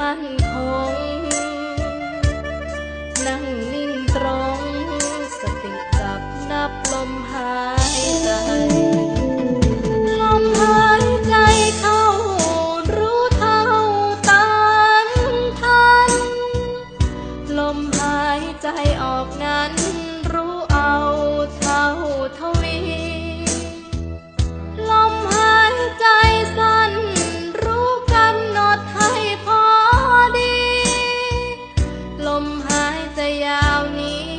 มั่นคง นั่งนิ่งตรง สติกับนับลมหายใจ ลมหายใจเข้ารู้เท่าตามทัน ลมหายใจออกนั้นรู้เอาเท่าทวี ลมหายใจ 再要你